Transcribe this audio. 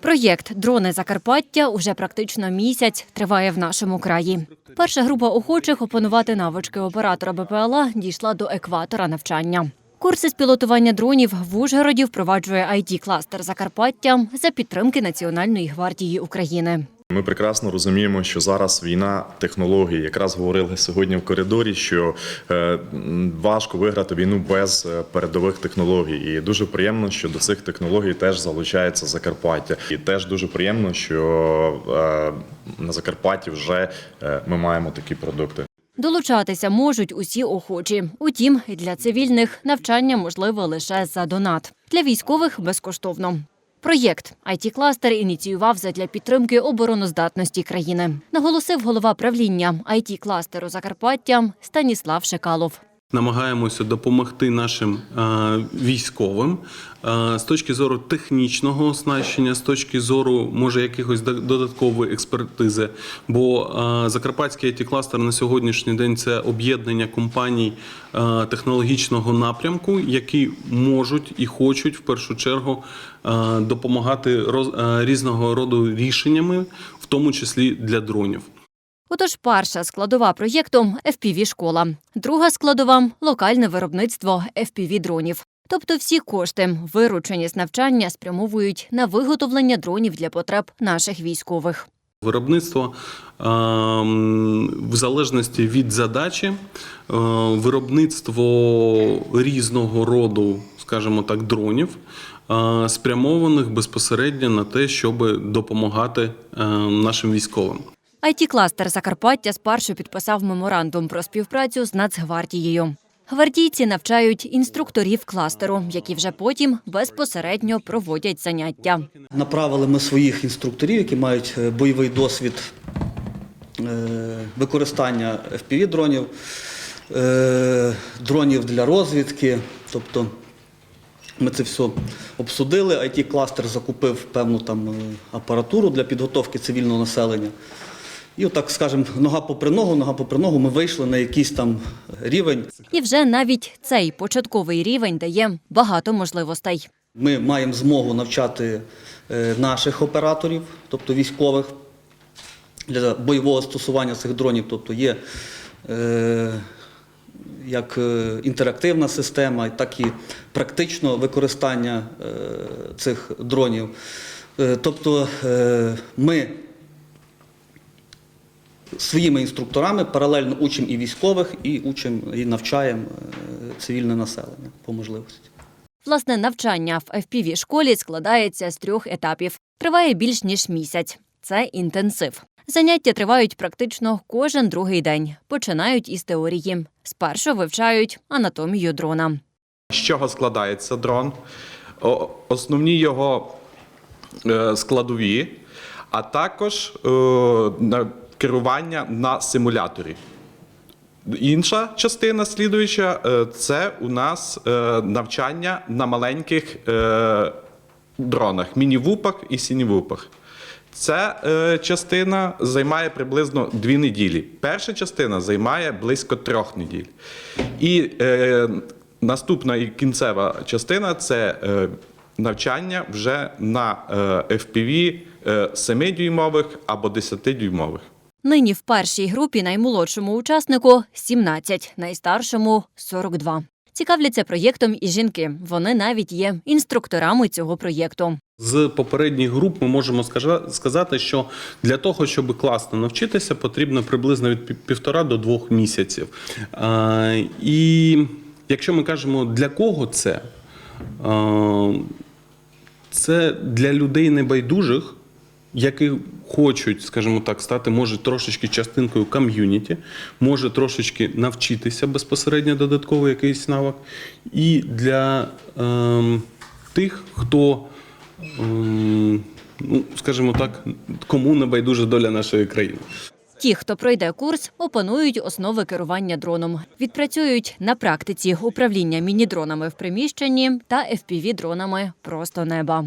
Проєкт Дрони Закарпаття уже практично місяць триває в нашому краї. Перша група охочих опанувати навички оператора БПЛА дійшла до екватора навчання. Курси з пілотування дронів в Ужгороді впроваджує it кластер Закарпаття за підтримки Національної гвардії України. Ми прекрасно розуміємо, що зараз війна технологій. Якраз говорили сьогодні в коридорі, що е, важко виграти війну без е, передових технологій. І дуже приємно, що до цих технологій теж залучається Закарпаття. І теж дуже приємно, що е, на Закарпатті вже ми маємо такі продукти. Долучатися можуть усі охочі. Утім, для цивільних навчання можливо лише за донат. Для військових безкоштовно. Проєкт it кластер ініціював задля підтримки обороноздатності країни. Наголосив голова правління it кластеру Закарпаття Станіслав Шекалов. Намагаємося допомогти нашим е, військовим е, з точки зору технічного оснащення, з точки зору може якихось до- додаткової експертизи. Бо е, Закарпатський it кластер на сьогоднішній день це об'єднання компаній технологічного напрямку, які можуть і хочуть в першу чергу допомагати різного роду рішеннями, в тому числі для дронів. Отож, перша складова проєкту fpv школа друга складова локальне виробництво fpv дронів. Тобто всі кошти, виручені з навчання, спрямовують на виготовлення дронів для потреб наших військових. Виробництво ем, в залежності від задачі, е, виробництво різного роду, скажімо так, дронів, е, спрямованих безпосередньо на те, щоб допомагати е, нашим військовим. It кластер Закарпаття спершу підписав меморандум про співпрацю з Нацгвардією. Гвардійці навчають інструкторів кластеру, які вже потім безпосередньо проводять заняття. Направили ми своїх інструкторів, які мають е, бойовий досвід е, використання FPV-дронів, е, дронів для розвідки. Тобто ми це все обсудили. it кластер закупив певну там апаратуру для підготовки цивільного населення. І отак, скажімо, нога попри ногу, нога попри ногу, ми вийшли на якийсь там рівень. І вже навіть цей початковий рівень дає багато можливостей. Ми маємо змогу навчати е, наших операторів, тобто військових, для бойового стосування цих дронів. Тобто є е, як е, інтерактивна система, так і практично використання е, цих дронів. Тобто ми своїми інструкторами паралельно учимо і військових, і учимо і навчаємо е, цивільне населення по можливості. Власне, навчання в fpv школі складається з трьох етапів. Триває більш ніж місяць. Це інтенсив. Заняття тривають практично кожен другий день. Починають із теорії. Спершу вивчають анатомію дрона. З чого складається дрон? Основні його е, складові, а також е, на- керування на симуляторі. Інша частина слідуюча е, це у нас е, навчання на маленьких е, дронах, міні-вупах і сіні-вупах. Ця частина займає приблизно дві неділі. Перша частина займає близько трьох неділь. І наступна і кінцева частина це навчання вже на FPV е, 7-дюймових або 10-дюймових. Нині в першій групі наймолодшому учаснику 17, найстаршому 42. Цікавляться проєктом і жінки. Вони навіть є інструкторами цього проєкту. З попередніх груп ми можемо сказати, що для того, щоб класно навчитися, потрібно приблизно від півтора до двох місяців. І якщо ми кажемо, для кого це, це для людей небайдужих, які хочуть, скажімо так, стати, може, трошечки частинкою ком'юніті, може трошечки навчитися безпосередньо додатково якийсь навик. І для ем, тих, хто, ем, ну, скажімо так, кому не байдужа доля нашої країни. Ті, хто пройде курс, опанують основи керування дроном, відпрацюють на практиці управління міні-дронами в приміщенні та FPV-дронами просто неба.